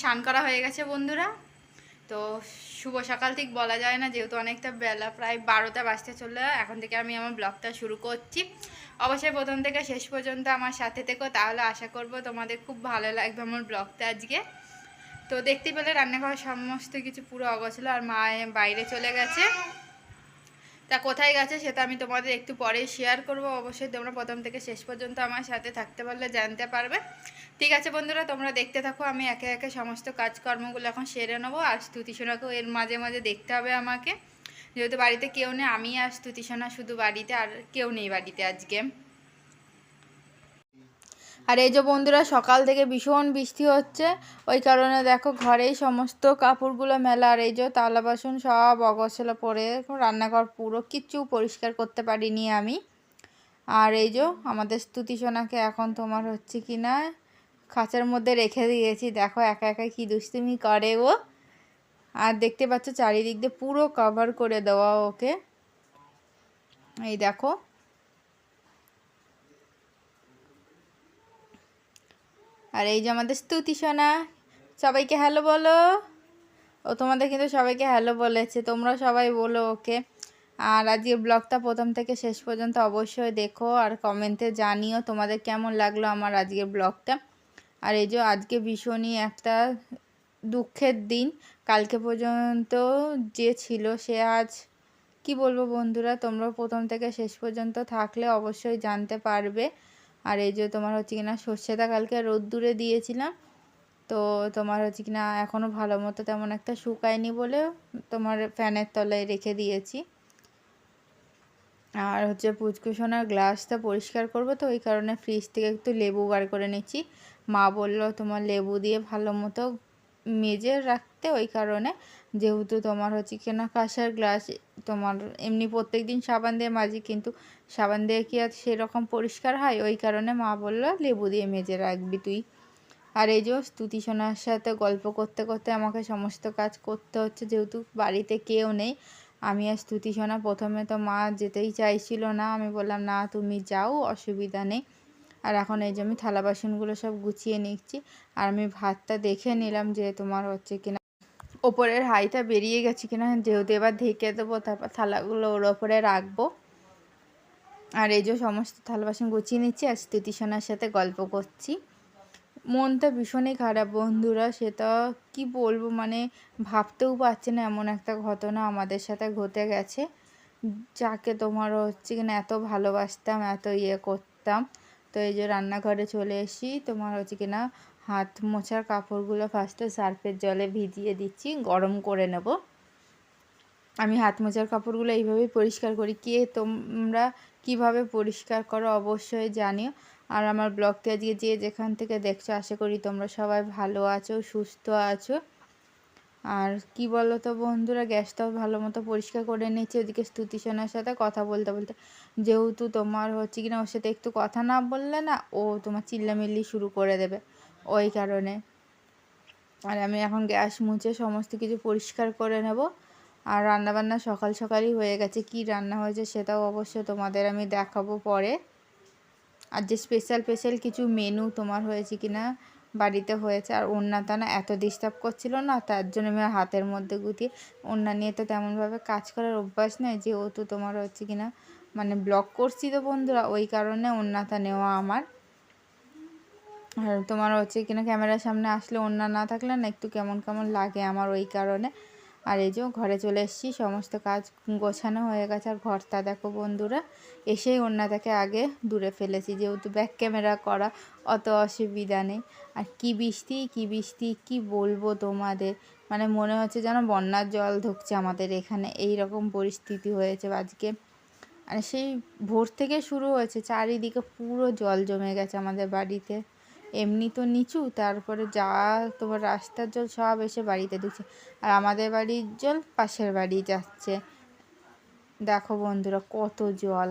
স্নান করা হয়ে গেছে বন্ধুরা। তো শুভ সকাল ঠিক বলা যায় না, যেহেতু অনেকটা বেলা, প্রায় বারোটা বাজতে চলল। এখন থেকে আমি আমার ব্লগটা শুরু করছি। অবশ্যই প্রথম থেকে শেষ পর্যন্ত আমার সাথে থেকো, তাহলে আশা করব তোমাদের খুব ভালো লাগবে আমার ব্লগটা আজকে। তো দেখতে পেলে রান্নাঘর সমস্ত কিছু পুরো অগোছলো, আর মা বাইরে চলে গেছে। তা কোথায় গেছে সেটা আমি তোমাদের একটু পরে শেয়ার করব। অবশ্যই তোমরা প্রথম থেকে শেষ পর্যন্ত আমার সাথে থাকতে পারলে জানতে পারবে। ঠিক আছে বন্ধুরা, তোমরা দেখতে থাকো, আমি একে একে সমস্ত কাজকর্মগুলো এখন সেরে নেব। আর স্তুতিসোনাকেও এর মাঝে মাঝে দেখতে হবে আমাকে। যেহেতু বাড়িতে কেউ নেই আমি আর স্তুতিসোনা শুধু বাড়িতে, আর কেউ নেই বাড়িতে আজকে। আর এই যে বন্ধুরা, সকাল থেকে ভীষণ বৃষ্টি হচ্ছে। ওই কারণে দেখো ঘরেই সমস্ত কাপড়গুলো মেলা আর এই যে তালা বাসন সব অগছলা পরে রান্নাঘর পুরো কিচ্ছু পরিষ্কার করতে পারিনি আমি। আর এই যে আমাদের স্তুতি সোনাকে এখন তোমার হচ্ছে কি না, খাঁচার মধ্যে রেখে দিয়েছি। দেখো একা একা কি দুষ্টুমি করে ও। আর দেখতে পাচ্ছ চারিদিক দিয়ে পুরো কভার করে দেওয়া ওকে। এই দেখো আর এই যে আমাদের স্তুতি সোনা, সবাইকে হ্যালো বলো। ও তোমাদের কিন্তু সবাইকে হ্যালো বলেছে তোমরা সবাই বলো ওকে। আর আজকের ব্লগটা প্রথম থেকে শেষ পর্যন্ত অবশ্যই দেখো আর কমেন্টে জানিও তোমাদের কেমন লাগল আমার আজকের ব্লগটা। আর এই যে আজকে ভীষণই একটা দুঃখের দিন, কালকে পর্যন্ত যে ছিল সে আজ, কি বলব বন্ধুরা তোমরা প্রথম থেকে শেষ পর্যন্ত থাকলে অবশ্যই জানতে পারবে। আর এই যে তোমার হচ্ছে কিনা সর্ষেটা কালকে রোদ্দুরে দিয়েছিলাম। তো তোমার হচ্ছে কিনা এখনও ভালো মতো তেমন একটা শুকায়নি বলে তোমার ফ্যানের তলায় রেখে দিয়েছি। আর হচ্ছে পুচকুসোনার গ্লাসটা পরিষ্কার করব তো, ওই কারণে ফ্রিজ থেকে একটু লেবু বার করে নিচ্ছি। মা বলল, তোমার লেবু দিয়ে ভালো মতো মেজে রাখতে ওই কারণে। যেহেতু তোমার হচ্ছে কিনা কাঁসার গ্লাস তোমার এমনি প্রত্যেক দিন সাবান দিয়ে মাজি, কিন্তু সাবান দিয়ে কি আর সেরকম পরিষ্কার হয়? ওই কারণে মা বলল, লেবু দিয়ে মেজে রাখবি তুই। আর এই যে স্তুতি সোনার সাথে গল্প করতে করতে আমাকে সমস্ত কাজ করতে হচ্ছে, যেহেতু বাড়িতে কেউ নেই, আমি আর স্তুতি সোনা প্রথমে তো মা যেতেই চাইছিল না। আমি বললাম, না, তুমি যাও, অসুবিধা নেই। আর এখন এই যে আমি থালা বাসনগুলো সব গুছিয়ে নিচ্ছি, আর আমি ভাতটা দেখে নিলাম যে তোমার হচ্ছে কিনা ওপরের হাইটা বেরিয়ে গেছে কিনা, যেহেতু এবার ঢেকে দেবো, তারপর থালাগুলো ওর ওপরে রাখব। আর এই যে সমস্ত থালা বাসন গুছিয়ে নিচ্ছি, আর স্তুতি সোনার সাথে গল্প করছি। মনটা ভীষণই খারাপ বন্ধুরা সেটা কি বলব মানে ভাবতেও পারছে না, এমন একটা ঘটনা আমাদের সাথে ঘটে গেছে। যাকে তোমার হচ্ছে কিনা এত ভালোবাসতাম, এত ইয়ে করতাম। তো এই যে রান্নাঘরে চলে এসি তোমার হচ্ছে কিনা হাত মোছার কাপড়গুলো ফার্স্টে সার্ফের জলে ভিজিয়ে দিচ্ছি, গরম করে নেব। আমি হাত মোছার কাপড়গুলো এইভাবেই পরিষ্কার করি। কে তোমরা কীভাবে পরিষ্কার করো অবশ্যই জানিও। আর আমার ব্লগটি আজকে যে যেখান থেকে দেখছ, আশা করি তোমরা সবাই ভালো আছো, সুস্থ আছো। আর কি বলো তো বন্ধুরা, গ্যাসটাও ভালো মতো পরিষ্কার করে নিয়েছি। ওদিকে স্তুতি সোনার সাথে কথা বলতে বলতে, যেহেতু তোমার হচ্ছে কিনা ওর সাথে একটু কথা না বললে না, ও তোমার চিল্লামিল্লি শুরু করে দেবে। ওই কারণে। আর আমি এখন গ্যাস মুছে সমস্ত কিছু পরিষ্কার করে নেব। আর রান্নাবান্না সকাল সকালই হয়ে গেছে। কি রান্না হয়েছে সেটাও অবশ্য তোমাদের আমি দেখাবো পরে। আর যে স্পেশাল স্পেশাল কিছু মেনু তোমার হয়েছে কি না বাড়িতে হয়েছে, আর ওন্নাটা না এত ডিস্টার্ব করছিল না, তার জন্য আমি হাতের মধ্যে গুটিয়ে ওন্না নিয়ে তো তেমনভাবে কাজ করার অভ্যাস নেই যেহেতু তোমার হচ্ছে কি না মানে ব্লক করছি তো বন্ধুরা, ওই কারণে ওন্নাটা নেওয়া আমার। আর তোমার হচ্ছে কিনা ক্যামেরার সামনে আসলে ওন্না না থাকলে না একটু কেমন কেমন লাগে আমার ওই কারণে। আর এই যে ঘরে চলে এসেছি, সমস্ত কাজ গোছানো হয়ে গেছে। আর ঘরটা দেখো বন্ধুরা, এসেই অন্যটাকে আগে দূরে ফেলেছি। যেহেতু ব্যাক ক্যামেরা করা অত অসুবিধা নেই। আর কি বৃষ্টি কি বৃষ্টি, কি বলব তোমাদের? মানে মনে হচ্ছে যেন বন্যার জল ঢুকছে আমাদের এখানে। এই রকম পরিস্থিতি হয়েছে আজকে। আর সেই ভোর থেকে শুরু হয়েছে, চারিদিকে পুরো জল জমে গেছে আমাদের বাড়িতে। এমনি তো নিচু, তারপরে যা তোমার রাস্তার জল সব এসে বাড়িতে ঢুকছে। আর আমাদের বাড়ির জল পাশের বাড়ি যাচ্ছে। দেখো বন্ধুরা কত জল।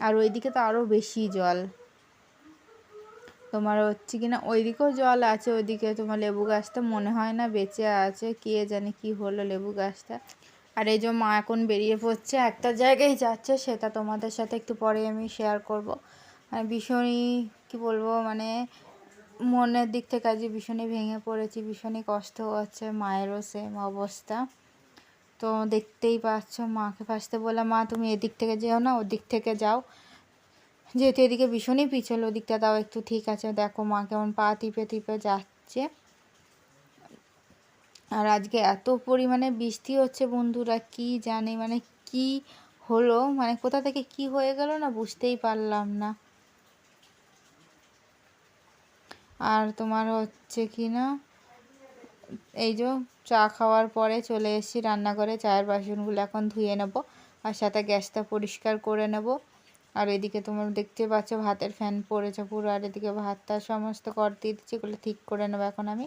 আর ওইদিকে তো আরও বেশি জল। তোমার হচ্ছে কিনা ওইদিকেও জল আছে, ওইদিকে তোমার লেবু গাছটা মনে হয় না বেঁচে আছে, কে জানে কি হলো লেবু গাছটা। আর এই যে মা এখন বেরিয়ে পড়ছে, একটা জায়গায় যাচ্ছে, সেটা তোমাদের সাথে একটু পরে আমি শেয়ার করব। ভীষণই, কি বলব মানে মনের দিক থেকে আজকে ভীষণই ভেঙে পড়েছি, ভীষণই কষ্ট হচ্ছে, মায়েরও সেম অবস্থা। তো দেখতেই পাচ্ছ, মাকে ফার্স্টে বললাম, মা, তুমি এদিক থেকে যেও না, ওদিক থেকে যাও। যেহেতু এদিকে ভীষণই পিছল, ওদিকটা দাও একটু ঠিক আছে। দেখো, মা কেমন পা টিপে টিপে যাচ্ছে। আর আজকে এত পরিমাণে বৃষ্টি হচ্ছে, বন্ধুরা, কি জানি মানে কি হলো মানে কোথা থেকে কি হয়ে গেল না, বুঝতেই পারলাম না। আর তোমার হচ্ছে কি না, এই যে চা খাওয়ার পরে চলে এসেছি রান্নাঘরে, চায়ের বাসনগুলো এখন ধুয়ে নেব আর সাথে গ্যাসটা পরিষ্কার করে নেব। আর এদিকে তোমার দেখতে পাচ্ছ ভাতের ফ্যান পড়েছে পুরো, আর এদিকে ভাতটা সমস্ত কর দিয়ে দিচ্ছি, এগুলো ঠিক করে নেব এখন আমি।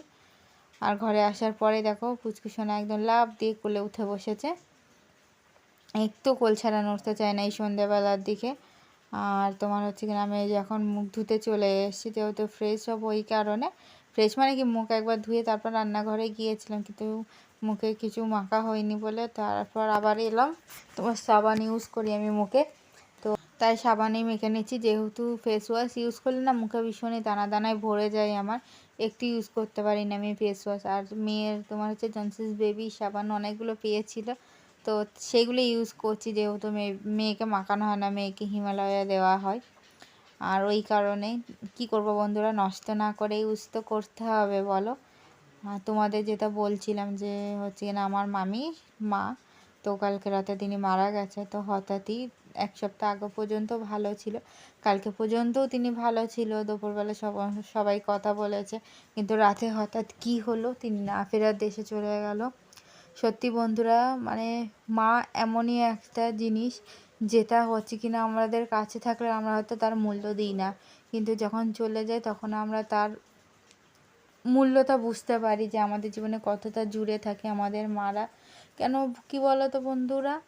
আর ঘরে আসার পরে দেখো পুচকুসোনা একদম লাভ দিয়ে কোলে উঠে বসেছে। একটু কোল ছাড়া নড়তে চায় না এই সন্ধ্যেবেলার দিকে। আর তোমার হচ্ছে কিনা আমি যখন মুখ ধুতে চলে এসেছি, যেহেতু ফ্রেশ হব ওই কারণে। ফ্রেশ মানে কি, মুখ একবার ধুয়ে তারপর রান্নাঘরে গিয়েছিলাম, কিন্তু মুখে কিছু মাখা হয়নি বলে, তারপর আবার এলাম। তোমার সাবান ইউজ করি আমি মুখে। তো তাই সাবানেই মেখে নিচ্ছি, যেহেতু ফেস ওয়াশ ইউজ করলে না, মুখে ভীষণই দানা দানায় ভরে যায় আমার। একটু ইউজ করতে পারি না আমি ফেস ওয়াশ আর মেয়ের, তোমার হচ্ছে জনসিস বেবি সাবান অনেকগুলো পেয়েছিল। তো সেগুলো ইউজ করছি যেহেতু মেয়ে মেয়েকে মাখানো হয় না, মেয়েকে হিমালয়া দেওয়া হয়। আর ওই কারণে কি করব বন্ধুরা, নষ্ট না করে ইউজ তো করতে হবে, বলো। আর তোমাদের যেটা বলছিলাম যে হচ্ছে না, আমার মামি মা, তো কালকে রাতে তিনি মারা গেছে, তো হঠাৎই এক সপ্তাহ আগে পর্যন্ত ভালো ছিল। কালকে পর্যন্তও তিনি ভালো ছিল, দুপুরবেলা সব, সবাই কথা বলেছে। কিন্তু রাতে হঠাৎ কি হলো, তিনি না ফেরার দেশে চলে গেল। সত্যি বন্ধুরা মানে মা এমনই একটা জিনিস যেটা হচ্ছে কিনা আমাদের কাছে থাকলে আমরা হয়তো তার মূল্য দিই না। কিন্তু যখন চলে যায় তখন আমরা তার মূল্যটা বুঝতে পারি যে আমাদের জীবনে কতটা জুড়ে থাকে আমাদের মারা। কেন, কি বলো তো বন্ধুরা?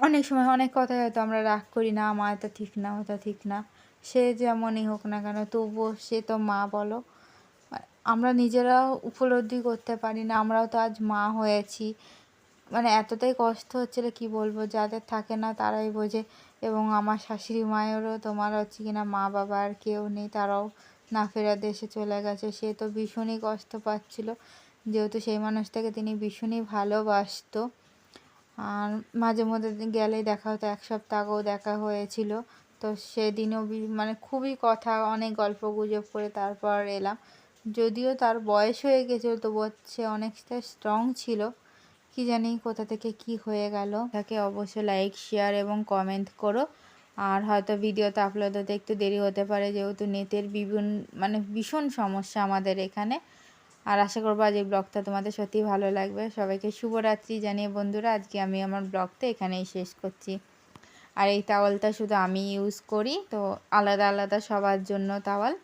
অনেক সময় অনেক কথাই হয়তো আমরা রাগ করি না, মা, এটা ঠিক না, ওটা ঠিক না। সে যেমনই হোক না কেন, তবুও সে তো মা বলো। আমরা নিজেরাও উপলব্ধি করতে পারি না, আমরাও তো আজ মা হয়েছি। মানে এতটাই কষ্ট হচ্ছিল কি বলব, যাদের থাকে না তারাই বোঝে। এবং আমার শাশুড়ি মায়েরও, তোমার হচ্ছে কিনা মা বাবা আর কেউ নেই, তারাও না ফেরা দেশে চলে গেছে। সে তো ভীষণই কষ্ট পাচ্ছিল, যেহেতু সেই মানুষটাকে তিনি ভীষণই ভালোবাসতো। আর মাঝে মধ্যে গেলেই দেখা হতো, এক সপ্তাহ আগেও দেখা হয়েছিল। তো সেদিনও মানে খুবই কথা, অনেক গল্প গুজব করে তারপর এলাম। যদিও তার বয়স হয়ে গেছিল তবুও সে অনেকটা স্ট্রং ছিল। কি জানি কোথা থেকে কি হয়ে গেল। তাকে অবশ্যই লাইক শেয়ার এবং কমেন্ট করো। আর হয়তো ভিডিওতে আপলোড হতে একটু দেরি হতে পারে, যেহেতু নেটের বিভিন্ন মানে ভীষণ সমস্যা আমাদের এখানে। আর আশা করব আজ এই ব্লগটা তোমাদের সত্যিই ভালো লাগবে। সবাইকে শুভরাত্রি জানিয়ে বন্ধুরা, আজকে আমি আমার ব্লগটা এখানেই শেষ করছি। আর এই তাওয়ালটা শুধু আমি ইউজ করি, তো আলাদা আলাদা সবার জন্য তাওয়াল